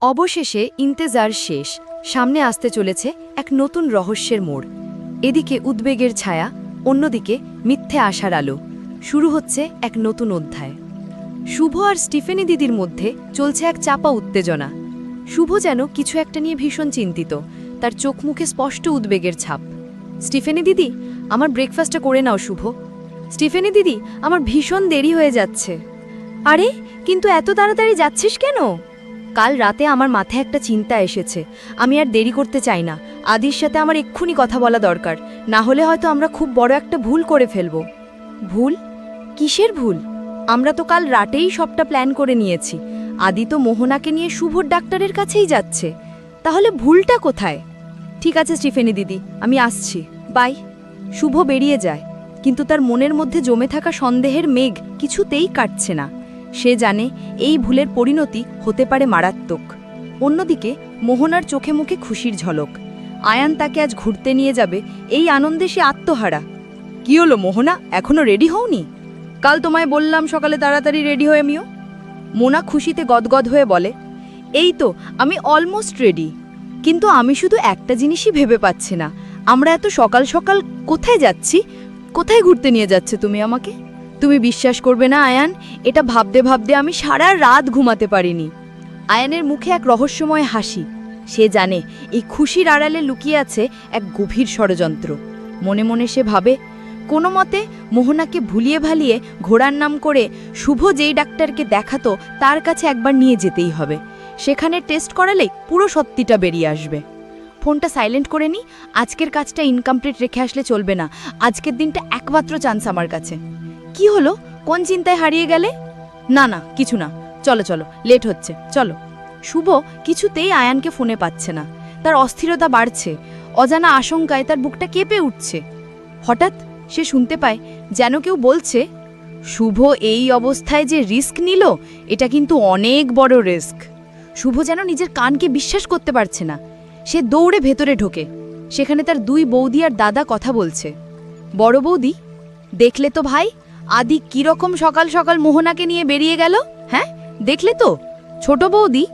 অবশেষে ইন্তেজার শেষ, সামনে আসতে চলেছে এক নতুন রহস্যের মোড়। এদিকে উদ্বেগের ছায়া, অন্যদিকে মিথ্যে আশার আলো। শুরু হচ্ছে এক নতুন অধ্যায়। শুভ আর স্টিফেনি দিদির মধ্যে চলছে এক চাপা উত্তেজনা। শুভ যেন কিছু একটা নিয়ে ভীষণ চিন্তিত, তার চোখ মুখে স্পষ্ট উদ্বেগের ছাপ। স্টিফেনি দিদি, আমার ব্রেকফাস্টটা করে নাও, শুভ। স্টিফেনি দিদি, আমার ভীষণ দেরি হয়ে যাচ্ছে। আরে, কিন্তু এত তাড়াতাড়ি যাচ্ছিস কেন? কাল রাতে আমার মাথায় একটা চিন্তা এসেছে। আমি আর দেরি করতে চাই না। আদির সাথে আমার এক্ষুনি কথা বলা দরকার। না হলে হয়তো আমরা খুব বড় একটা ভুল করে ফেলব। ভুল? কিসের ভুল? আমরা তো কাল রাতেই সবটা প্ল্যান করে নিয়েছি। আদি তো মোহনাকে নিয়ে শুভর ডাক্তারের কাছেই যাচ্ছে। তাহলে ভুলটা কোথায়? ঠিক আছে, স্টিফেনি দিদি, আমি আসছি। বাই। শুভ বেরিয়ে যায়। কিন্তু তার মনের মধ্যে জমে থাকা সন্দেহের মেঘ কিছুতেই কাটছে না। সে জানে এই ভুলের পরিণতি হতে পারে মারাত্মক। অন্যদিকে, মোহনার চোখে মুখে খুশির ঝলক। আয়ান তাকে আজ ঘুরতে নিয়ে যাবে, এই আনন্দে সে আত্মহারা। কি হলো মোহনা, এখনও রেডি হওনি? কাল তোমায় বললাম সকালে তাড়াতাড়ি রেডি হয়ে মিও মোনা খুশিতে গদগদ হয়ে বলে, এই তো, আমি অলমোস্ট রেডি। কিন্তু আমি শুধু একটা জিনিসই ভেবে পাচ্ছি না। আমরা এত সকাল সকাল কোথায় যাচ্ছি? কোথায় ঘুরতে নিয়ে যাচ্ছে তুমি আমাকে? তুমি বিশ্বাস করবে না, আয়ান? এটা ভাবতে ভাবতে আমি সারা রাত ঘুমাতে পারিনি। আয়ানের মুখে এক রহস্যময় হাসি। সে জানে, এই খুশির আড়ালে লুকিয়ে আছে এক গভীর ষড়যন্ত্র। মনে মনে সে ভাবে, কোনো মতে মোহনাকে ভুলিয়ে ভালিয়ে ঘোড়ার নাম করে শুভ যেই ডাক্তারকে দেখাতো, তার কাছে একবার নিয়ে যেতেই হবে। সেখানে টেস্ট করালেই পুরো সত্যিটা বেরিয়ে আসবে। ফোনটা সাইলেন্ট করে নি। আজকের কাজটা ইনকমপ্লিট রেখে আসলে চলবে না। আজকের দিনটা একমাত্র চান্স আমার কাছে। কি হলো? কোন চিন্তায় হারিয়ে গেলে? না না, কিছু না। চলো চলো লেট হচ্ছে। চলো। শুভ কিছুতেই আয়ানকে ফোনে পাচ্ছে না। তার অস্থিরতা বাড়ছে। অজানা আশঙ্কায় তার বুকটা কেঁপে উঠছে। হঠাৎ সে শুনতে পায়, যেন কেউ বলছে, শুভ এই অবস্থায় যে রিস্ক নিল, এটা কিন্তু অনেক বড় রিস্ক শুভ যেন নিজের কানকে বিশ্বাস করতে পারছে না। সে দৌড়ে ভেতরে ঢোকে। সেখানে তার দুই বৌদি আর দাদা কথা বলছে। বড় বৌদি, দেখলে তো ভাই আদি কীরকম সকাল সকাল মোহনাকে নিয়ে বেরিয়ে গেল হ্যাঁ? দেখলে তো? ছোট বৌদি?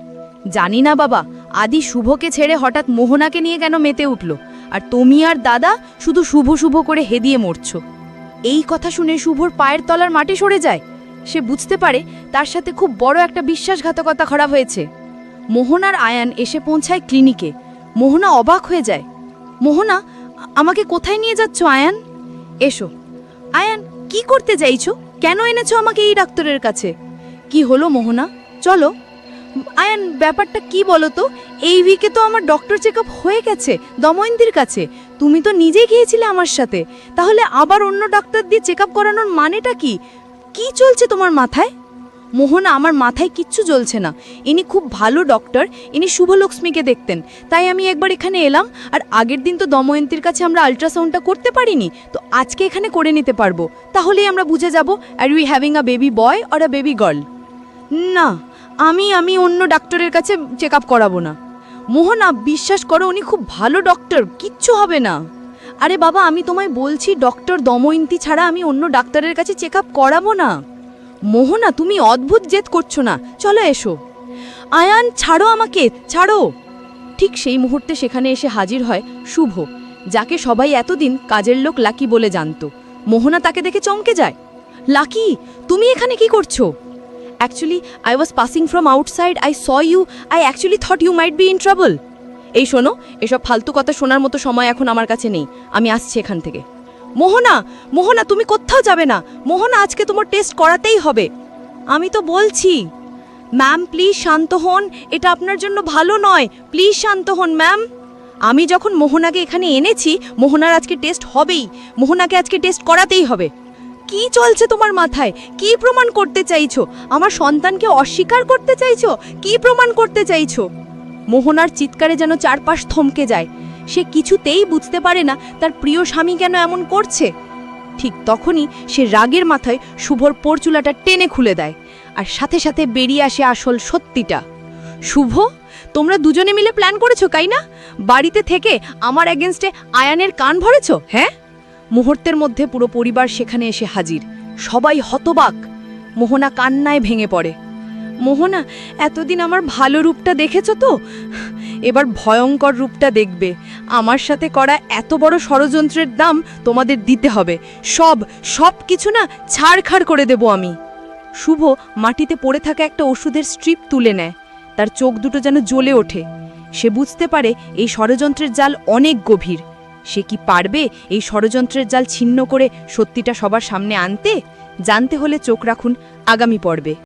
জানি না বাবা, আদি শুভকে ছেড়ে হঠাৎ মোহনাকে নিয়ে কেন মেতে উঠল? আর তুমি আর দাদা শুধু শুভ শুভ করে হেদিয়ে মরছ। এই কথা শুনে শুভর পায়ের তলার মাটি সরে যায়। সে বুঝতে পারে তার সাথে খুব বড় একটা বিশ্বাসঘাতকতা খারাপ হয়েছে। মোহনার আয়ান এসে পৌঁছায় ক্লিনিকে। মোহনা অবাক হয়ে যায়। মোহনা, আমাকে কোথায় নিয়ে যাচ্ছ আয়ান? এসো। আয়ান কি করতে চাইছো? কেন এনেছো আমাকে এই ডাক্তারের কাছে? কি হলো মোহনা? চলো। আয়ান, ব্যাপারটা কি বলো তো এই উইকে তো আমার ডক্টর চেক হয়ে গেছে, দময়ন্তীর কাছে। তুমি তো নিজে গিয়েছিলে আমার সাথে। তাহলে আবার অন্য ডাক্তার দিয়ে চেক করানোর মানেটা কি? কি চলছে তোমার মাথায়? মোহনা আমার মাথায় কিচ্ছু জ্বলছে না। ইনি খুব ভালো ডক্টর ইনি শুভলক্ষ্মীকে দেখতেন। তাই আমি একবার এখানে এলাম, আর আগের দিন তো দময়ন্তীর কাছে আমরা আলট্রাসাউন্ডটা করতে পারিনি, তো আজকে এখানে করে নিতে পারব। তাহলেই আমরা বুঝে যাব আর we having a baby boy or a baby girl না, আমি আমি অন্য ডাক্তারের কাছে চেক আপ করাবো না। মোহনা, বিশ্বাস করো, উনি খুব ভালো ডক্টর কিচ্ছু হবে না। আরে বাবা, আমি তোমায় বলছি ডক্টর দময়ন্তী ছাড়া আমি অন্য ডাক্তারের কাছে চেক আপ করাবো না। মোহনা, তুমি অদ্ভুত জেদ করছ না। চলো এসো। আয়ান, ছাড়ো আমাকে, ছাড়ো। ঠিক সেই মুহূর্তে সেখানে এসে হাজির হয় শুভ, যাকে সবাই এতদিন কাজের লোক লাকি বলে জানত। মোহনা তাকে দেখে চমকে যায়। লাকি, তুমি এখানে কি করছ? Actually I was passing from outside I saw you I actually thought you might be in trouble এই শোনো, এসব ফালতু কথা শোনার মতো সময় এখন আমার কাছে নেই। আমি আসছি এখান থেকে। মোহনা মোহনা, তুমি কোথাও যাবে না। মোহনা, আজকে তোমার টেস্ট করাতেই হবে। আমি তো বলছি ম্যাম প্লিজ শান্ত হন। এটা আপনার জন্য ভালো নয়। প্লিজ শান্ত হন ম্যাম আমি যখন মোহনাকে এখানে এনেছি, মোহনার আজকে টেস্ট হবেই। মোহনাকে আজকে টেস্ট করাতেই হবে। কি চলছে তোমার মাথায়? কি প্রমাণ করতে চাইছো? আমার সন্তানকে অস্বীকার করতে চাইছো? কি প্রমাণ করতে চাইছো? মোহনার চিৎকারে যেন চারপাশ থমকে যায়। সে কিছুতেই বুঝতে পারে না তার প্রিয় স্বামী কেন এমন করছে। ঠিক তখনই সে রাগের মাথায় শুভর পরচুলাটা টেনে খুলে দেয় আর সাথে সাথে বেরিয়ে আসে আসল সত্যিটা। শুভ, তোমরা দুজনে মিলে প্ল্যান করেছ, তাই না? বাড়িতে থেকে আমার এগেনস্টে আয়ানের কান ভরেছ হ্যাঁ? মুহূর্তের মধ্যে পুরো পরিবার সেখানে এসে হাজির। সবাই হতবাক। মোহনা কান্নায় ভেঙে পড়ে। মোহনা, এতদিন আমার ভালো রূপটা দেখেছ তো? এবার ভয়ঙ্কর রূপটা দেখবে। আমার সাথে করা এত বড় ষড়যন্ত্রের দাম তোমাদের দিতে হবে। সব সব কিছু না ছাড়খাড় করে দেব আমি। শুভ মাটিতে পড়ে থাকা একটা ওষুধের স্ট্রিপ তুলে নেয়। তার চোখ দুটো যেন জ্বলে ওঠে। সে বুঝতে পারে এই ষড়যন্ত্রের জাল অনেক গভীর। সে কি পারবে এই ষড়যন্ত্রের জাল ছিন্ন করে সত্যিটা সবার সামনে আনতে? জানতে হলে চোখ রাখুন, আগামী পর্বে।